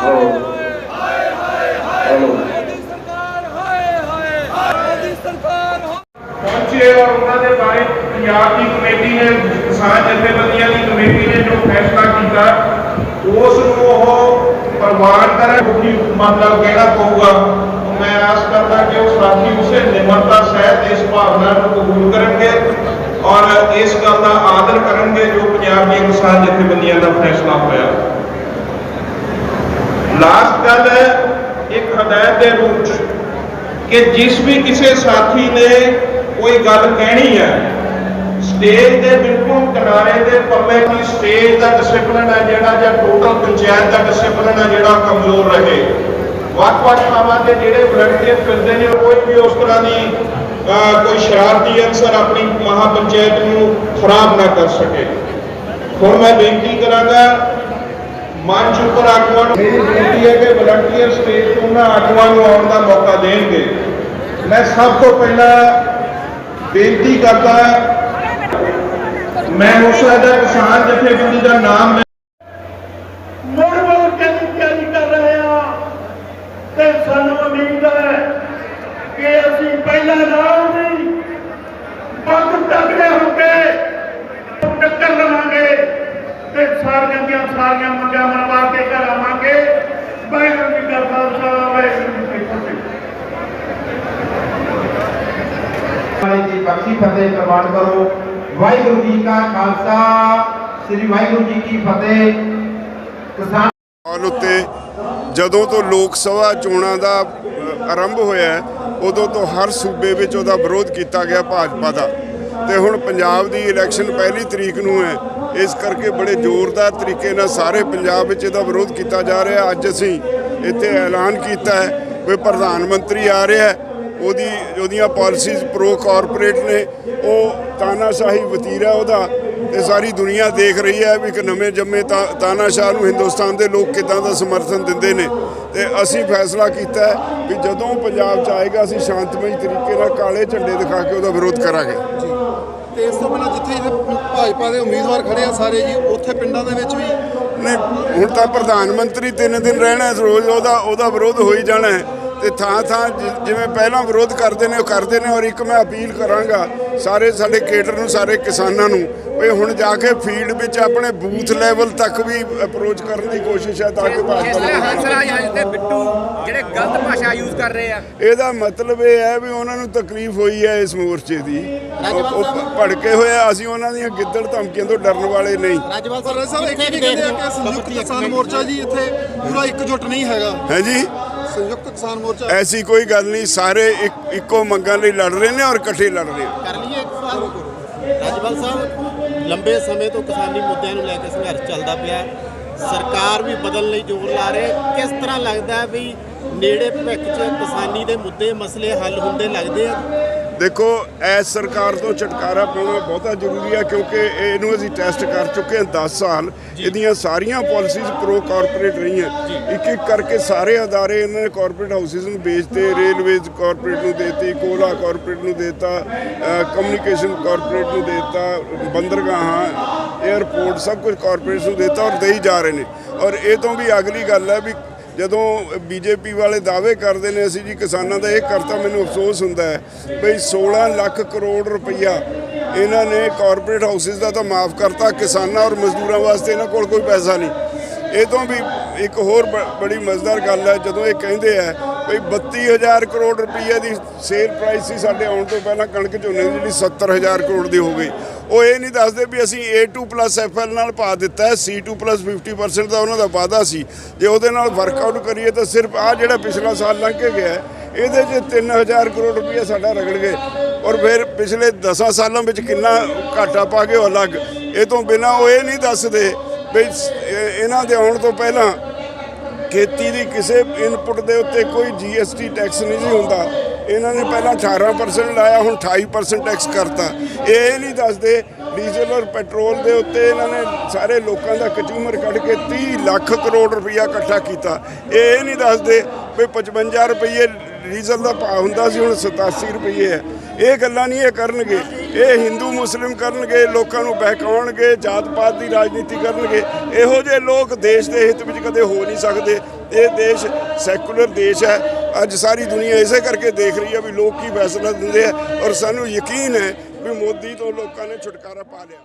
ਜਿੰਦਾਬਾਦ ਹਾਏ ਹਾਏ ਹਾਏ ਮੋਦੀ ਸਰਕਾਰ ਹਾਏ ਹਾਏ ਮੋਦੀ ਸਰਕਾਰ ਪਹੁੰਚੇ ਔਰ ਉਹਨਾਂ ਦੇ ਬਾਰੇ ਪੰਜਾਬ ਦੀ ਕਮੇਟੀ ਨੇ, ਕਿਸਾਨ ਜਥੇਬੰਦੀਆਂ ਦੀ ਕਮੇਟੀ ਨੇ ਜੋ ਫੈਸਲਾ ਕੀਤਾ, ਉਸ ਨੂੰ ਉਹ ਪ੍ਰਵਾਨ ਕਰਨ ਕਿ ਮਤਲਬ ਕਿਹੜਾ ਪਊਗਾ? ਮੈਂ ਆਸ ਕਰਦਾ ਕਿ ਉਹ ਸਾਥੀ ਉਸੇ ਨਿਮਰਤਾ, ਸਹਿਤ ਇਸ ਭਾਵਨਾ ਨੂੰ ਕਬੂਲ ਕਰਨਗੇ ਔਰ ਇਸ ਗੱਲ ਦਾ ਆਦਰ ਕਰਨਗੇ ਜੋ ਪੰਜਾਬ ਦੀਆਂ ਕਿਸਾਨ ਜਥੇਬੰਦੀਆਂ ਦਾ ਫੈਸਲਾ ਹੋਇਆ। ਲਾਸਟ ਗੱਲ ਹੈ ਇੱਕ ਹਦਾਇਤ ਦੇ ਰੂਪ ਚ ਕਿ ਜਿਸ ਵੀ ਕਿਸੇ ਸਾਥੀ ਨੇ ਕੋਈ ਗੱਲ ਕਹਿਣੀ ਹੈ, ਸਟੇਜ ਦੇ ਬਿਲਕੁਲ ਕਿਨਾਰੇ ਦੇ ਪੱਲੇ ਦੀ ਸਟੇਜ ਦਾ ਡਿਸਪਲਿਨ ਹੈ ਜਿਹੜਾ ਜਾਂ ਟੋਟਲ ਪੰਚਾਇਤ ਦਾ ਡਿਸਪਲਿਨ ਹੈ ਜਿਹੜਾ ਕਮਜ਼ੋਰ ਰਹੇ। ਵੱਖ-ਵੱਖ ਥਾਵਾਂ ਤੇ ਜਿਹੜੇ ਵਲੰਟੀਅਰ ਫਿਰਦੇ ਨੇ ਕੋਈ ਵੀ ਉਸ ਤਰ੍ਹਾਂ ਦੀ ਕੋਈ ਸ਼ਰਾਰਤੀ ਅਨਸਰ ਆਪਣੀ ਮਹਾ ਪੰਚਾਇਤ ਨੂੰ ਖਰਾਬ ਨਾ ਕਰ ਸਕੇ। ਹੁਣ ਮੈਂ ਬੇਨਤੀ ਕਰਾਂਗਾ ਮੰਚ ਉੱਪਰ ਆਗੂਆਂ ਨੂੰ ਮੇਰੀ ਬੇਨਤੀ ਹੈ ਕਿ ਵਲੰਟੀਅਰ ਸਟੇਜ ਤੋਂ ਉਹਨਾਂ ਆਗੂਆਂ ਨੂੰ ਆਉਣ ਦਾ ਮੌਕਾ ਦੇਣਗੇ। ਮੈਂ ਸਭ ਤੋਂ ਪਹਿਲਾਂ ਬੇਨਤੀ ਕਰਦਾ ਮੈਂ ਉਸ ਦਾ ਕਿਸਾਨ ਜਥੇਬੰਦੀ ਦਾ ਨਾਮ ਲੈ ਮੁੜ ਮੁੜ ਕੇ ਦੀ ਤਿਆਰੀ ਕਰ ਰਹੇ ਹਾਂ ਤੇ ਸਾਨੂੰ ਉਮੀਦ ਹੈ ਕਿ ਅਸੀਂ ਪਹਿਲਾ ਰਾਉਂਡ ਹੀ ਬਹੁਤ ਤਗੜੇ ਹੋ ਕੇ ਟੱਕਰ ਲਵਾਂਗੇ ਤੇ ਸਾਰੀਆਂ ਦੀਆਂ ਸਾਰੀਆਂ ਮੰਗਾਂ ਮਨਵਾ ਕੇ ਘਰ ਆਵਾਂਗੇ। ਵਾਹਿਗੁਰੂ ਜੀ ਕਾ ਖਾਲਸਾ ਵਾਹਿਗੁਰੂ ਜੀ ਕੀ ਫਤਿਹ। ਦੀ ਬਖਸ਼ੀ ਫਤਿਹ ਪ੍ਰਵਾਨ ਕਰੋ ਵਾਹਿਗੁਰੂ ਜੀ ਕਾ ਖਾਲਸਾ ਸ੍ਰੀ ਵਾਹਿਗੁਰੂ ਜੀ ਕੀ ਫਤਿਹ। ਕਿਸਾਨ ਹਾਲ ਉੱਤੇ ਜਦੋਂ ਤੋਂ ਲੋਕ ਸਭਾ ਚੋਣਾਂ ਦਾ ਆਰੰਭ ਹੋਇਆ ਉਦੋਂ ਤੋਂ ਹਰ ਸੂਬੇ ਵਿੱਚ ਉਹਦਾ ਵਿਰੋਧ ਕੀਤਾ ਗਿਆ ਭਾਜਪਾ ਦਾ। ਤੇ ਹੁਣ ਪੰਜਾਬ ਦੀ ਇਲੈਕਸ਼ਨ ਪਹਿਲੀ ਤਰੀਕ ਨੂੰ ਹੈ। ਇਸ ਕਰਕੇ ਬੜੇ ਜ਼ੋਰਦਾਰ ਤਰੀਕੇ ਨਾਲ ਸਾਰੇ ਪੰਜਾਬ ਵਿੱਚ ਇਹਦਾ ਵਿਰੋਧ ਕੀਤਾ ਜਾ ਰਿਹਾ। ਅੱਜ ਅਸੀਂ ਇੱਥੇ ਐਲਾਨ ਕੀਤਾ ਹੈ ਵੀ ਪ੍ਰਧਾਨ ਮੰਤਰੀ ਆ ਰਿਹਾ ਹੈ। ਉਹਦੀ, ਉਹਦੀਆਂ ਪਾਲਿਸੀਜ਼ ਪ੍ਰੋ ਕਾਰਪੋਰੇਟ ਨੇ। ਉਹ ਤਾਨਾਸ਼ਾਹੀ ਵਤੀਰਾ ਉਹਦਾ ਤੇ ਸਾਰੀ ਦੁਨੀਆ ਦੇਖ ਰਹੀ ਹੈ ਵੀ ਇੱਕ ਨਵੇਂ ਜੰਮੇ ਤਾ- ਤਾਨਾਸ਼ਾਹ ਨੂੰ ਹਿੰਦੁਸਤਾਨ ਦੇ ਲੋਕ ਕਿਦਾਂ ਦਾ ਸਮਰਥਨ ਦਿੰਦੇ ਨੇ। ਤੇ ਅਸੀਂ ਫੈਸਲਾ ਕੀਤਾ ਵੀ ਜਦੋਂ ਪੰਜਾਬ ਚ ਆਏਗਾ, ਅਸੀਂ ਸ਼ਾਂਤਮਈ ਤਰੀਕੇ ਨਾਲ ਕਾਲੇ ਝੰਡੇ ਦਿਖਾ ਕੇ ਉਹਦਾ ਵਿਰੋਧ ਕਰਾਂਗੇ। ਤੇ ਇਸ ਤੋਂ ਬਿਨਾਂ ਜਿੱਥੇ ਇਹ ਭਾਜਪਾ ਦੇ ਉਮੀਦਵਾਰ ਖੜੇ ਆ ਸਾਰੇ ਜੀ, ਉੱਥੇ ਪਿੰਡਾਂ ਦੇ ਵਿੱਚ ਵੀ ਨਹੀਂ, ਹੁਣ ਤਾਂ ਪ੍ਰਧਾਨ ਮੰਤਰੀ ਤਿੰਨ ਦਿਨ ਰਹਿਣਾ ਰੋਜ਼ ਉਹਦਾ ਉਹਦਾ ਵਿਰੋਧ ਹੋ ਹੀ ਜਾਣਾ ਹੈ। ਤੇ ਥਾਂ ਥਾਂ ਜਿ- ਜਿਵੇਂ ਪਹਿਲਾਂ ਵਿਰੋਧ ਕਰਦੇ ਨੇ, ਉਹ ਕਰਦੇ ਨੇ ਔਰ ਇੱਕ ਮੈਂ ਅਪੀਲ ਕਰਾਂਗਾ ਸਾਰੇ ਸਾਡੇ ਕੇਡਰ ਨੂੰ, ਸਾਰੇ ਕਿਸਾਨਾਂ ਨੂੰ ਵੀ ਹੁਣ ਜਾ ਕੇ ਫੀਲਡ ਵਿੱਚ ਆਪਣੇ ਬੂਥ ਲੈਵਲ ਤੱਕ ਵੀ ਅਪਰੋਚ ਕਰਨ ਦੀ ਕੋਸ਼ਿਸ਼ ਹੈ ਤਾਂ ਕਿ ਭਾਜਪਾ ਨੂੰ ਹੰਸਰਾਜ ਤੇ ਬਿੱਟੂ ਜਿਹੜੇ ਗਲਤ ਭਾਸ਼ਾ ਯੂਜ਼ ਕਰ ਰਹੇ ਆ। ਇਹਦਾ ਮਤਲਬ ਇਹ ਹੈ ਵੀ ਉਹਨਾਂ ਨੂੰ ਤਕਲੀਫ ਹੋਈ ਹੈ ਇਸ ਮੋਰਚੇ ਦੀ। ਉਹ- ਭੜਕੇ ਹੋਏ ਅਸੀਂ ਉਹਨਾਂ ਦੀਆਂ ਗਿੱਦੜ ਧਮਕੀਆਂ ਤੋਂ ਡਰਨ ਵਾਲੇ ਨਹੀਂ। ਰਾਜਵਾਲ ਸਰ ਸਾਹਿਬ ਇੱਕ ਵੀ ਕਹਿੰਦੇ ਆ ਕਿ ਸੰਯੁਕਤ ਕਿਸਾਨ ਮੋਰਚਾ ਜੀ ਇੱਥੇ ਪੂਰਾ ਇਕਜੁੱਟ ਨਹੀਂ ਹੈਗਾ। ਹੈ ਜੀ? ਸੰਯੁਕਤ ਕਿਸਾਨ ਮੋਰਚਾ। ਐਸੀ ਕੋਈ ਗੱਲ ਨਹੀਂ ਸਾਰੇ ਇੱਕ ਇੱਕੋ ਮੰਗਾਂ ਲਈ ਲੜ ਰਹੇ ਨੇ ਔਰ ਇਕੱਠੇ ਲੜ ਰਹੇ ਨੇ। ਕਰ ਲਈਏ ਇੱਕ ਸਵਾਲ। ਰਾਜਪਾਲ ਸਾਹਿਬ, ਲੰਬੇ ਸਮੇਂ ਤੋਂ ਕਿਸਾਨੀ ਮੁੱਦਿਆਂ ਨੂੰ ਲੈ ਕੇ ਸੰਘਰਸ਼ ਚੱਲਦਾ ਪਿਆ ਸਰਕਾਰ ਵੀ ਬਦਲਣ ਲਈ ਜ਼ੋਰ ਲਾ ਰਹੇ ਕਿਸ ਤਰ੍ਹਾਂ ਲੱਗਦਾ ਵੀ ਨੇੜੇ ਭਵਿੱਖ 'ਚ ਕਿਸਾਨੀ ਦੇ ਮੁੱਦੇ, ਮਸਲੇ ਹੱਲ ਹੁੰਦੇ ਲੱਗਦੇ ਆ? ਦੇਖੋ ਐਸ ਸਰਕਾਰ ਤੋਂ ਛੁਟਕਾਰਾ ਪਾਉਣਾ ਬਹੁਤਾ ਜ਼ਰੂਰੀ ਹੈ ਕਿਉਂਕਿ ਇਹਨੂੰ ਅਸੀਂ ਟੈਸਟ ਕਰ ਚੁੱਕੇ ਹਾਂ 10 ਸਾਲ। ਇਹਦੀਆਂ ਸਾਰੀਆਂ ਪਾਲਿਸੀਜ਼ ਪ੍ਰੋ ਕਾਰਪੋਰੇਟ ਰਹੀਆਂ। ਇੱਕ ਇੱਕ ਕਰਕੇ ਸਾਰੇ ਅਦਾਰੇ ਇਹਨਾਂ ਨੇ ਕਾਰਪੋਰੇਟ ਹਾਊਸਿਸ ਨੂੰ ਵੇਚਤੇ ਰੇਲਵੇਜ਼ ਕਾਰਪੋਰੇਟ ਨੂੰ ਦੇਤੀ ਕੋਲਾ ਕਾਰਪੋਰੇਟ ਨੂੰ ਦੇਤਾ ਕਮਿਊਨੀਕੇਸ਼ਨ ਕਾਰਪੋਰੇਟ ਨੂੰ ਦੇਤਾ ਬੰਦਰਗਾਹਾਂ 에ਅਰਪੋਰਟ ਸਭ ਕੁਝ ਕਾਰਪੋਰੇਟ ਨੂੰ ਦੇਤਾ ਔਰ ਦੇਈ ਜਾ ਰਹੇ ਨੇ। ਔਰ ਇਹ ਤੋਂ ਵੀ ਅਗਲੀ ਗੱਲ ਹੈ ਵੀ ਜਦੋਂ ਬੀਜੇਪੀ ਵਾਲੇ ਦਾਅਵੇ ਕਰਦੇ ਨੇ, ਅਸੀਂ ਜੀ ਕਿਸਾਨਾਂ ਦਾ ਇਹ ਕਰਤਾ, ਮੈਨੂੰ ਅਫਸੋਸ ਹੁੰਦਾ ਹੈ ਬਈ 16 ਲੱਖ ਕਰੋੜ ਰੁਪਈਆ ਇਹਨਾਂ ਨੇ ਕਾਰਪੋਰੇਟ ਹਾਊਸਿਸ ਦਾ ਤਾਂ ਮਾਫ ਕਰਤਾ, ਕਿਸਾਨਾਂ ਔਰ ਮਜ਼ਦੂਰਾਂ ਵਾਸਤੇ ਇਹਨਾਂ ਕੋਲ ਕੋਈ ਪੈਸਾ ਨਹੀਂ। ਇਹ ਤੋਂ ਵੀ ਇੱਕ ਹੋਰ ਬ- ਬੜੀ ਮਜ਼ੇਦਾਰ ਗੱਲ ਹੈ, ਜਦੋਂ ਇਹ ਕਹਿੰਦੇ ਆ ਬਈ 32000 ਕਰੋੜ ਰੁਪਈਏ ਦੀ ਸੇਲ ਪ੍ਰਾਈਸ ਸੀ, ਸਾਡੇ ਆਉਣ ਤੋਂ ਪਹਿਲਾਂ ਕਣਕ ਝੋਨੇ ਦੀ ਜਿਹੜੀ 70000 ਕਰੋੜ ਦੀ ਹੋ ਗਈ। ਉਹ ਇਹ ਨਹੀਂ ਦੱਸਦੇ ਵੀ ਅਸੀਂ A2 FL ਨਾਲ ਪਾ ਦਿੱਤਾ ਹੈ C2 50% ਦਾ ਉਹਨਾਂ ਦਾ ਵਾਅਦਾ ਸੀ। ਜੇ ਉਹਦੇ ਨਾਲ ਵਰਕਆਊਟ ਕਰੀਏ ਤਾਂ ਸਿਰਫ ਆ ਜਿਹੜਾ ਪਿਛਲਾ ਸਾਲ ਲੰਘ ਕੇ ਗਿਆ ਇਹਦੇ 'ਚ 3000 ਕਰੋੜ ਰੁਪਈਆ ਸਾਡਾ ਰਗੜ ਗਏ। ਔਰ ਫਿਰ ਪਿਛਲੇ 10 ਸਾਲਾਂ ਵਿੱਚ ਕਿੰਨਾ ਘਾਟਾ ਪਾ ਗਏ ਉਹ ਅਲੱਗ। ਇਹ ਤੋਂ ਬਿਨਾ ਉਹ ਇਹ ਨਹੀਂ ਦੱਸਦੇ ਵੀ ਇਹ- ਇਹਨਾਂ ਦੇ ਆਉਣ ਤੋਂ ਪਹਿਲਾਂ ਖੇਤੀ ਦੀ ਕਿਸੇ ਇਨਪੁਟ ਦੇ ਉੱਤੇ ਕੋਈ ਜੀਐਸਟੀ ਟੈਕਸ ਨਹੀਂ ਸੀ ਹੁੰਦਾ। ਇਹਨਾਂ ਨੇ ਪਹਿਲਾਂ 18% ਲਾਇਆ, ਹੁਣ 28% ਟੈਕਸ ਕਰਤਾ। ਇਹ ਨਹੀਂ ਦੱਸਦੇ, ਡੀਜ਼ਲ ਔਰ ਪੈਟਰੋਲ ਦੇ ਉੱਤੇ ਇਹਨਾਂ ਨੇ ਸਾਰੇ ਲੋਕਾਂ ਦਾ ਕੰਜ਼ਿਊਮਰ ਕੱਢ ਕੇ 30 ਲੱਖ ਕਰੋੜ ਰੁਪਈਆ ਇਕੱਠਾ ਕੀਤਾ। ਇਹ ਨਹੀਂ ਦੱਸਦੇ ਵੀ 55 ਰੁਪਏ ਡੀਜ਼ਲ ਦਾ ਭਾਅ ਹੁੰਦਾ ਸੀ, ਹੁਣ 87 ਰੁਪਏ ਹੈ। ਇਹ ਗੱਲਾਂ ਨਹੀਂ ਇਹ ਕਰਨਗੇ। ਇਹ ਹਿੰਦੂ, ਮੁਸਲਿਮ ਕਰਨਗੇ, ਲੋਕਾਂ ਨੂੰ ਬਹਿਕਾਉਣਗੇ ਜਾਤ ਪਾਤ ਦੀ ਰਾਜਨੀਤੀ ਕਰਨਗੇ। ਇਹੋ ਜਿਹੇ ਲੋਕ ਦੇਸ਼ ਦੇ ਹਿੱਤ ਵਿੱਚ ਕਦੇ ਹੋ ਨਹੀਂ ਸਕਦੇ। ਇਹ ਦੇਸ਼ ਸੈਕੂਲਰ ਦੇਸ਼ ਹੈ। ਅੱਜ ਸਾਰੀ ਦੁਨੀਆ ਇਸੇ ਕਰਕੇ ਦੇਖ ਰਹੀ ਹੈ ਵੀ ਲੋਕ ਕੀ ਫੈਸਲਾ ਦਿੰਦੇ ਆ ਔਰ ਸਾਨੂੰ ਯਕੀਨ ਹੈ ਵੀ ਮੋਦੀ ਤੋਂ ਲੋਕਾਂ ਨੇ ਛੁਟਕਾਰਾ ਪਾ ਲਿਆ।